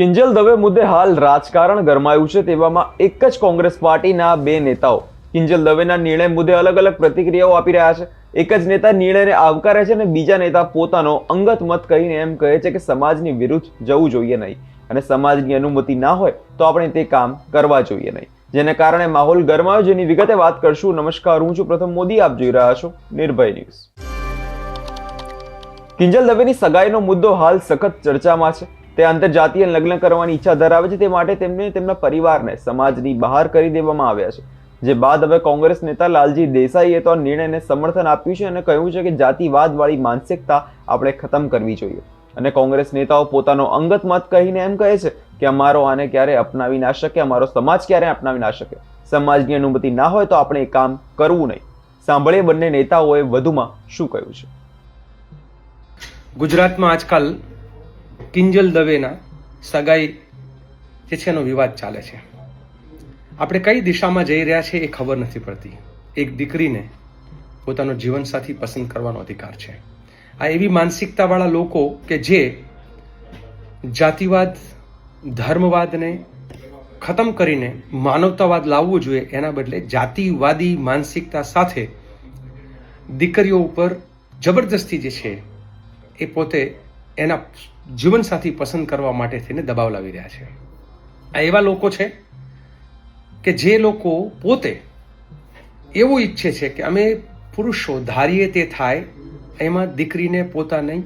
કિંજલ દવે મુદ્દે હાલ રાજકારણ ગરમાયું છે તેવામાં એક જ કોંગ્રેસ પાર્ટીના બે નેતાઓ. કિંજલ દવેના નિર્ણય મુદ્દે અલગ અલગ પ્રતિક્રિયાઓ આપી રહ્યા છે. એક જ નેતા નિર્ણયને આવકારે છે અને બીજા નેતા પોતાનો અંગત મત કહીને એમ કહે છે કે સમાજની વિરુદ્ધ જવું જોઈએ નહીં અને સમાજની અનુમતિ ના હોય તો આપણે તે કામ કરવા જોઈએ નહીં. જેને કારણે માહોલ ગરમાયો જેની વિગતે વાત કરશું. નમસ્કાર, હું છું પ્રથમ મોદી. આપ જોઈ રહ્યા છો નિર્ભય ન્યૂઝ. કિંજલ દવેની સગાઈનો મુદ્દો હાલ સખત ચર્ચામાં છે. તે આંતરજાતીય લગ્ન કરવાની ઈચ્છા ધરાવે છે તે માટે તેમને તેમના પરિવારને, સમાજની બહાર કરી દેવામાં આવ્યા છે. જે બાદ હવે કોંગ્રેસ નેતા લાલજી દેસાઈએ તો આ નિર્ણયને સમર્થન આપ્યું છે અને કહ્યું છે કે જાતિવાદવાળી માનસિકતા આપણે ખતમ કરવી જોઈએ. અને કોંગ્રેસ નેતાઓ પોતાનો અંગત મત કહીને એમ કહે છે કે અમારો આને ક્યારે અપનાવી ના શકે અમારો સમાજ ક્યારે અપનાવી ના શકે. સમાજની અનુમતિ ના હોય તો આપણે એ કામ કરવું નહીં. સાંભળીએ બંને નેતાઓએ વધુમાં શું કહ્યું છે. ગુજરાતમાં આજકાલ કિંજલ દવેના સગાઈ જે છે એનો વિવાદ ચાલે છે. આપણે કઈ દિશામાં જઈ રહ્યા છે એ ખબર નથી પડતી. એક દીકરીને પોતાનો જીવનસાથી પસંદ કરવાનો અધિકાર છે. આ એવી માનસિકતાવાળા લોકો કે જે જાતિવાદ, ધર્મવાદને ખતમ કરીને માનવતાવાદ લાવવો જોઈએ, એના બદલે જાતિવાદી માનસિકતા સાથે દીકરીઓ ઉપર જબરદસ્તી જે છે એ પોતે એના જીવનસાથી પસંદ કરવા માટે થઈને દબાવ લાવી રહ્યા છે. આ એવા લોકો છે કે જે લોકો પોતે એવું ઈચ્છે છે કે અમે પુરુષો ધારીએ તે થાય, એમાં દીકરીને પોતાની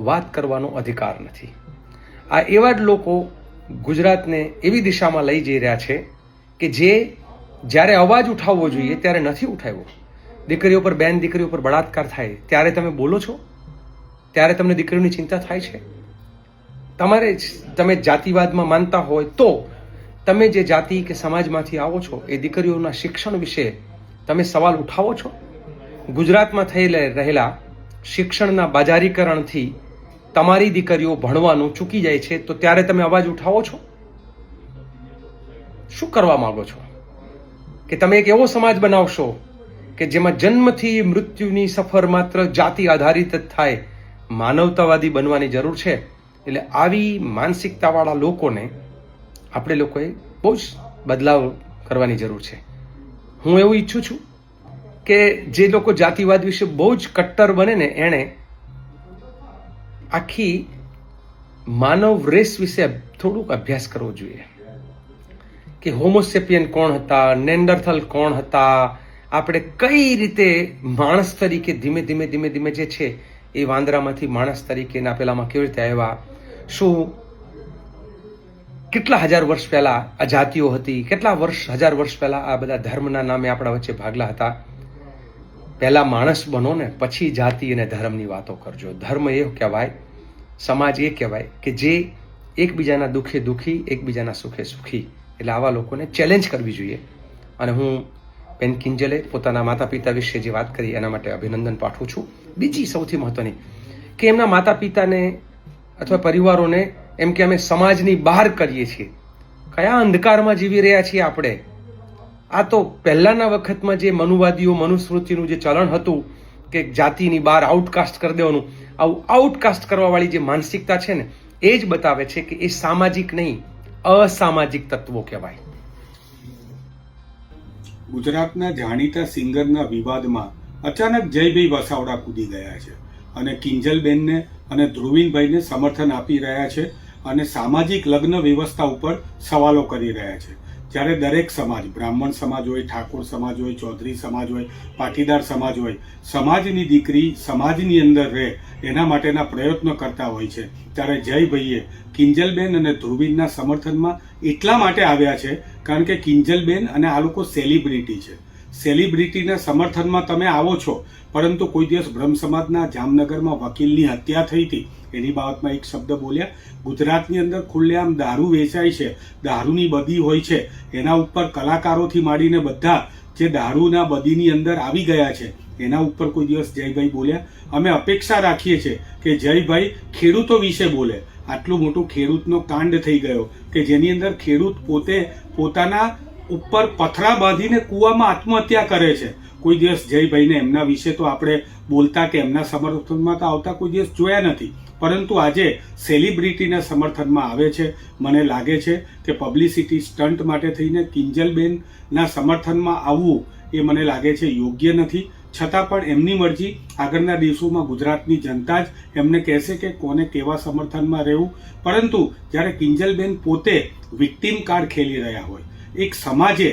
વાત કરવાનો અધિકાર નથી. આ એવા જ લોકો ગુજરાતને એવી દિશામાં લઈ જઈ રહ્યા છે કે જે જ્યારે અવાજ ઉઠાવવો જોઈએ, ત્યારે નથી ઉઠાવ્યો. દીકરીઓ પર બેન, દીકરીઓ પર બળાત્કાર થાય, ત્યારે તમે બોલો છો? ત્યારે તમને દીકરીઓની ચિંતા થાય છે? તમારે તમે જાતિવાદમાં માનતા હોય તો તમે જે જાતિ કે સમાજમાંથી આવો છો, એ દીકરીઓના શિક્ષણ વિશે તમે સવાલ ઉઠાવો છો? ગુજરાતમાં થયેલા રહેલા શિક્ષણના બાજારીકરણથી તમારી દીકરીઓ ભણવાનું ચૂકી જાય છે, તો ત્યારે તમે અવાજ ઉઠાવો છો? શું કરવા માંગો છો? કે તમે એક એવો સમાજ બનાવશો કે જેમાં જન્મથી મૃત્યુની સફર માત્ર જાતિ આધારિત જ થાય માનવતાવાદી બનવાની જરૂર છે, એટલે આવી માનસિકતાવાળા લોકોને આપણે લોકોએ બહુ જ બદલાવ કરવાની જરૂર છે. હું એવું ઈચ્છું છું કે જે લોકો જાતિવાદ વિશે બહુ જ કટ્ટર બને ને એણે આખી માનવ રેસ વિશે થોડુંક અભ્યાસ કરવો જોઈએ. કે હોમોસેપિયન કોણ હતા, નેન્ડરથલ કોણ હતા, આપણે કઈ રીતે માણસ તરીકે ધીમે ધીમે ધીમે ધીમે જે છે એ વાંદરામાંથી માણસ તરીકેના પેલામાં કેવી રીતે આવ્યા? શું કેટલા હજાર વર્ષ પહેલા આ જાતિઓ હતી? કેટલા વર્ષ, હજાર વર્ષ પહેલા આ બધા ધર્મના નામે આપણા વચ્ચે ભાગલા હતા? પહેલા માણસ બનો ને પછી જાતિ અને ધર્મની વાતો કરજો. ધર્મ એ કહેવાય, સમાજ એ કહેવાય કે જે એકબીજાના દુઃખે દુઃખી, એકબીજાના સુખે સુખી. એટલે આવા લોકોને ચેલેન્જ કરવી જોઈએ. અને હું બેન કિંજલે પોતાના માતા પિતા વિશે જે વાત કરી, એના માટે અભિનંદન પાઠવું છું. બીજી સૌથી મહત્વની કે એમના માતા પિતાને અથવા પરિવારોને એમ કે અમે સમાજની બહાર કરીએ છીએ. કયા અંધકારમાં જીવી રહ્યા છીએ આપણે? આ તો પહેલાના વખતમાં જે મનુવાદીઓ, મનુસ્મૃતિનું જે ચલણ હતું કે જાતિની બહાર આઉટકાસ્ટ કરી દેવાનું, આવું આઉટકાસ્ટ કરવાવાળી જે માનસિકતા છે ને, એ જ બતાવે છે કે એ સામાજિક નહીં, અસામાજિક તત્વો કહેવાય. ગુજરાતના જાણીતા સિંગરના વિવાદમાં અચાનક જયભાઈ વસાવડા કૂદી ગયા છે અને કિંજલબેનને અને ધ્રુવીનભાઈને સમર્થન આપી રહ્યા છે અને સામાજિક લગ્ન વ્યવસ્થા ઉપર સવાલો કરી રહ્યા છે. જ્યારે દરેક સમાજ, બ્રાહ્મણ સમાજ હોય, ઠાકોર સમાજ હોય, ચૌધરી સમાજ હોય, પાટીદાર સમાજ હોય, સમાજની દીકરી સમાજની અંદર રહે એના માટેના પ્રયત્નો કરતા હોય છે. ત્યારે જયભાઈએ કિંજલબેન અને ધ્રુવીનના સમર્થનમાં એટલા માટે આવ્યા છે કારણ કે કિંજલબેન અને આ લોકો સેલિબ્રિટી છે. સેલિબ્રિટીના સમર્થનમાં તમે આવો છો, પરંતુ કોઈ દિવસ બ્રહ્મ સમાજના જામનગરમાં વકીલની હત્યા થઈ હતી, એની બાબતમાં એક શબ્દ બોલ્યા, ગુજરાતની અંદર ખુલ્લેઆમ દારૂ વેચાય છે, દારૂની બદી હોય છે, એના ઉપર કલાકારોથી માંડીને બધા જે દારૂના બદીની અંદર આવી ગયા છે, એના ઉપર કોઈ દિવસ જયભાઈ બોલ્યા, અમે અપેક્ષા રાખીએ છીએ કે જયભાઈ ખેડૂતો વિશે બોલે આટલું મોટું ખેડૂતનો કાંડ થઈ ગયો કે જેની અંદર ખેડૂત પોતે પોતાના ઉપર પથરા બાંધીને કૂવામાં આત્મહત્યા કરે છે. કોઈ દિવસ જયભાઈને એમના વિશે તો આપણે બોલતા કે એમના સમર્થનમાં તો આવતા કોઈ દિવસ જોયા નથી. પરંતુ આજે સેલિબ્રિટીના સમર્થનમાં આવે છે. મને લાગે છે કે પબ્લિસિટી સ્ટન્ટ માટે થઈને કિંજલબેનના સમર્થનમાં આવવું એ મને લાગે છે યોગ્ય નથી. છતાં પણ એમની મરજી આગળના દિવસોમાં ગુજરાતની જનતા જ એમને કહેશે કે કોને કેવા સમર્થનમાં રહેવું. પરંતુ જ્યારે કિંજલબેન પોતે વિક્ટીમ કાર્ડ ખેલી રહ્યા હોય, એક સમાજે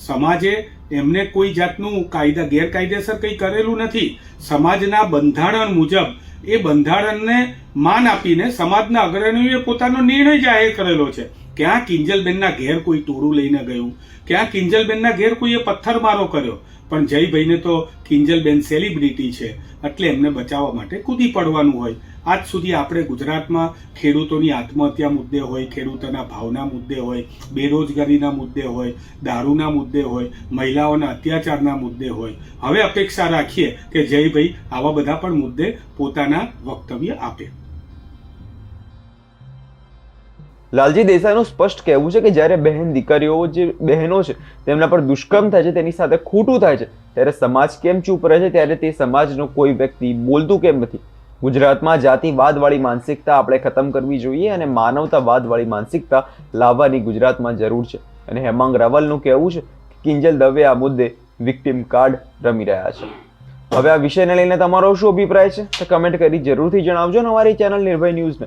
સમાજે એમને કોઈ જાતનું કાયદા, ગેરકાયદેસર કંઈ કરેલું નથી. સમાજના બંધારણ મુજબ એ બંધારણને માન આપીને સમાજના અગ્રણીઓએ પોતાનો નિર્ણય જાહેર કરેલો છે. ક્યાં કિંજલબેનના ઘેર કોઈ તોરું લઈને ગયું? ક્યાં કિંજલબેનના ઘેર કોઈએ પથ્થરમારો કર્યો? પણ જયભાઈને તો કિંજલબેન સેલિબ્રિટી છે, એટલે એમને બચાવવા માટે કૂદી પડવાનું હોય. આજ સુધી આપણે ગુજરાતમાં ખેડૂતોની આત્મહત્યા મુદ્દે હોય, ખેડૂતોના ભાવના મુદ્દે હોય, બેરોજગારીના મુદ્દે હોય, દારૂના મુદ્દે હોય, મહિલાઓના અત્યાચારના મુદ્દે હોય, હવે અપેક્ષા રાખીએ કે જયભાઈ આવા બધા પણ મુદ્દે પોતાના વક્તવ્ય આપે. લાલજી દેસાઈનું સ્પષ્ટ કહેવું છે કે જ્યારે બહેન દીકરીઓ જે બહેનો છે, તેમના પર દુષ્કર્મ થાય છે, તેની સાથે ખોટું થાય છે, ત્યારે સમાજ કેમ ચૂપ રહે છે? ત્યારે તે સમાજનો કોઈ વ્યક્તિ બોલતું કેમ નથી? ગુજરાતમાં જાતિવાદવાળી માનસિકતા આપણે ખતમ કરવી જોઈએ અને માનવતાવાદવાળી માનસિકતા લાવવાની ગુજરાતમાં જરૂર છે. અને હેમાંગ રાવલનું કહેવું છે કે કિંજલ દવે આ મુદ્દે વિક્ટિમ કાર્ડ રમી રહ્યા છે. હવે આ વિષયને લઈને તમારો શું અભિપ્રાય છે? તો કમેન્ટ કરી જરૂરથી જણાવજો અને અમારી ચેનલ નિર્ભય ન્યૂઝને